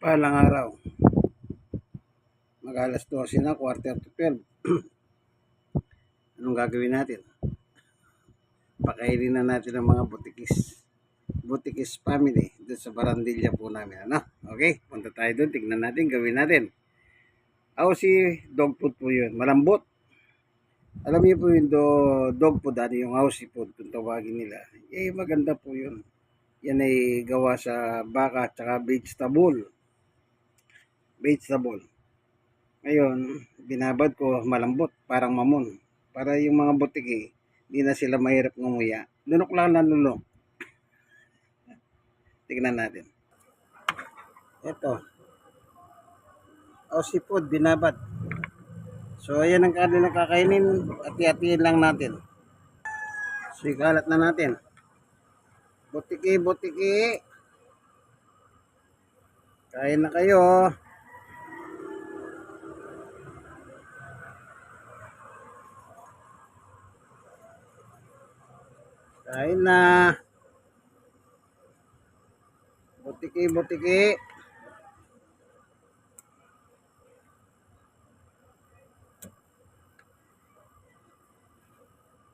Palang araw. Mag alas 12 na, quarter to 12. Anong gagawin natin? Pakainin na natin ang mga butikis. Butikis family doon sa barandilya po namin. Ano? Okay, punta tayo doon. Tignan natin, gawin natin. Ako si dog food po yun. Malambot. Alam niyo po yung do, dog food, ano yung house food kung tawagin nila. Eh, maganda po yun. Yan ay gawa sa baka at saka vegetable. Vegetable. Ngayon, binabad ko malambot, parang mamon. Para yung mga butiki, hindi na sila mahirap ngumuya. Lunok lang na lunok. Tignan natin. Ito. Aussie food, binabad. So, ayan ang kanilang kakainin. Hati-hatiin lang natin. So, ikalat na natin. Butiki, butiki. Kain na kayo. Kain na. Butiki, butiki.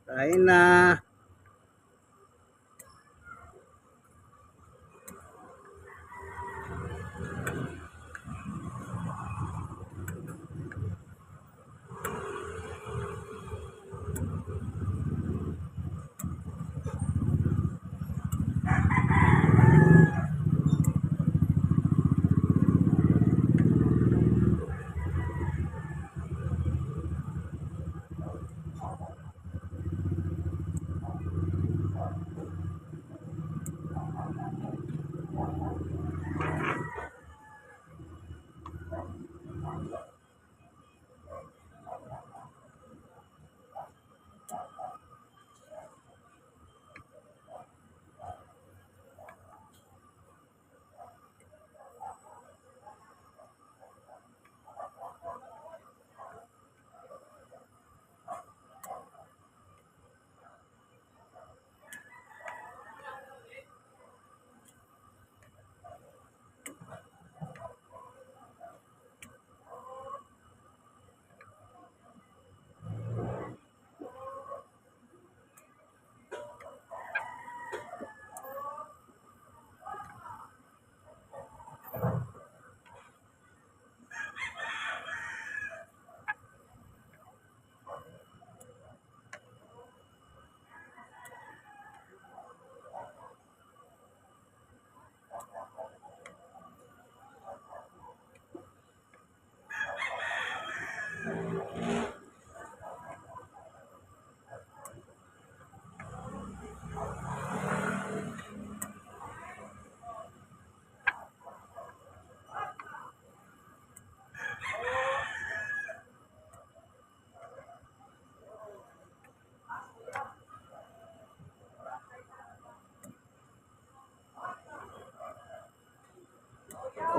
Kain na.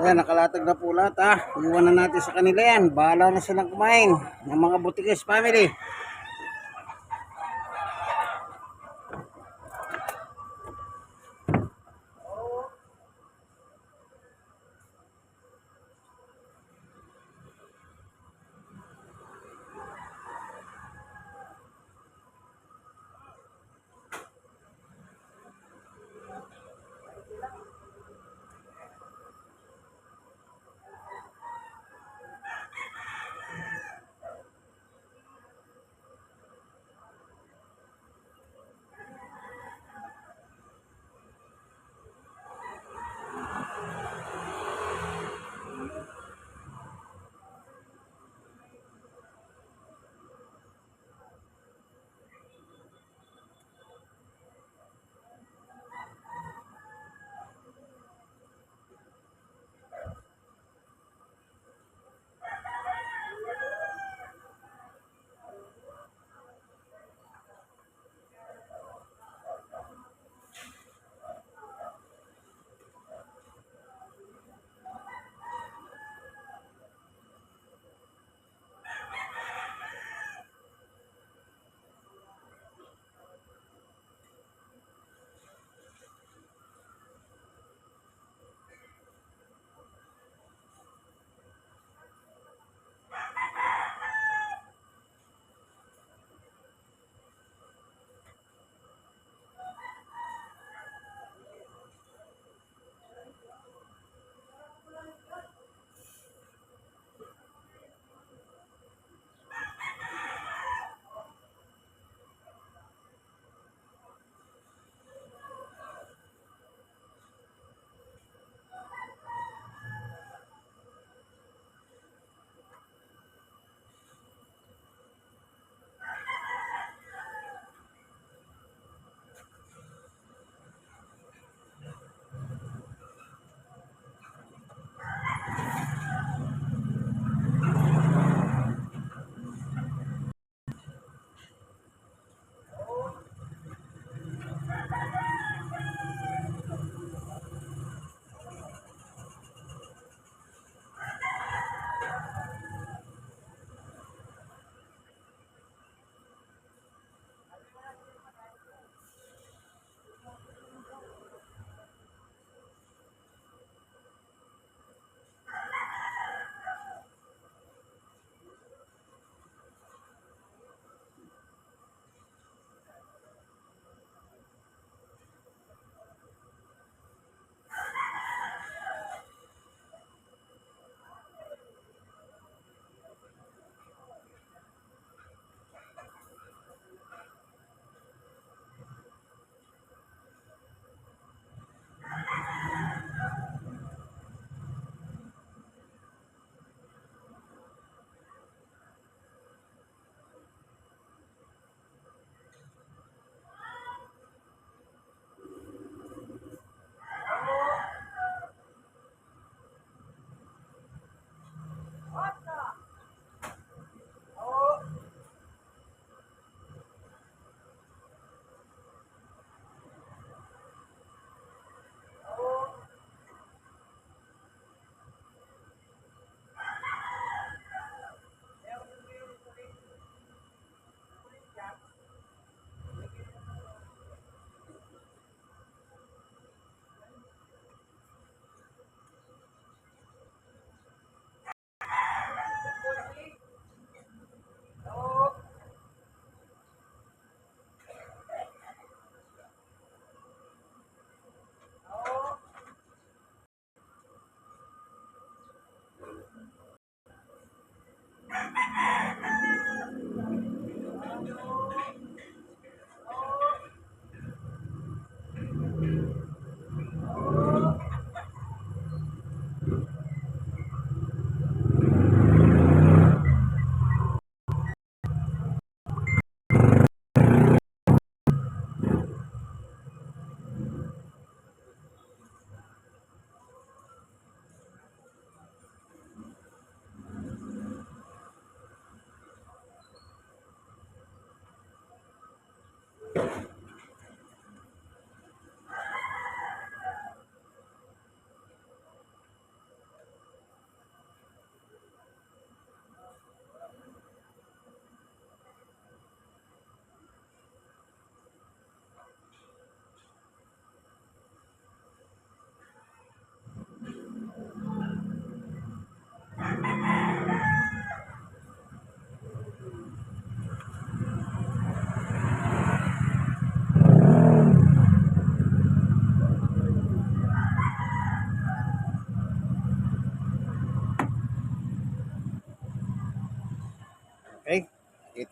Ayan, nakalatag na po lahat ha. Iwan na natin sa kanila yan. Bahala na silang kumain ng mga butikis family.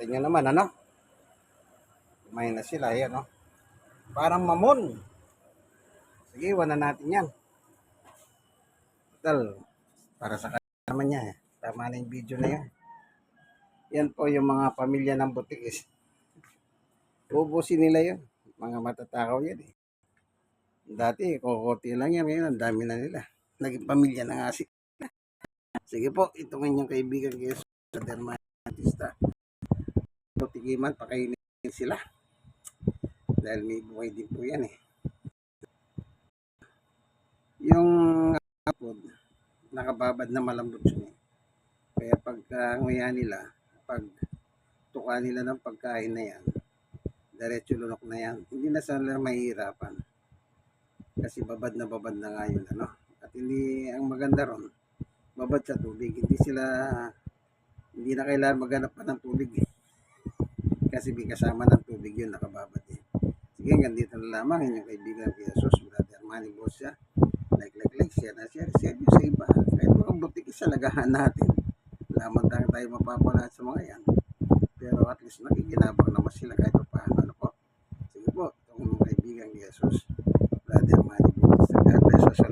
Nyo naman, ano? Kumain na sila, yan, no? Parang mamon. Sige, iwan na natin yan. Total, para sa kanya naman niya, eh. Tama na yung video na yan. Yan po yung mga pamilya ng butikis. Ubusin nila yun. Mga matatakaw yan, eh. Dati, kukunti lang yan. Ngayon, ang dami na nila. Naging pamilya na nga si. Sige po, ito ng inyong kaibigan kayo sa dermatista. Butikiman, pakainin sila. Dahil may buhay din po yan eh. Yung hapon, nakababad na malambot yun eh. Kaya pagka nguya nila, pag tuka nila ng pagkain na yan, diretso lunok na yan. Hindi na sila mahihirapan. Kasi babad na babad na nga yun, ano. At hindi, ang maganda ron, babad sa tubig. Hindi sila, hindi na kailangan maghanap pa ng tubig eh kasi may kasama ng tubig yun nakababad eh. Sige, ganito na lamang inyong kaibigan kay Jesus, brother Manny Bosya. Like, like, like, share na share, share nyo sa iba. Kahit mga butik isalagahan natin. Laman lang tayo mapapala sa mga yan. Pero at least nakikinabang naman sila kahit paano. Ano po? Sige po, itong mga kaibigan kay Jesus, brother Manny Bosya. God bless us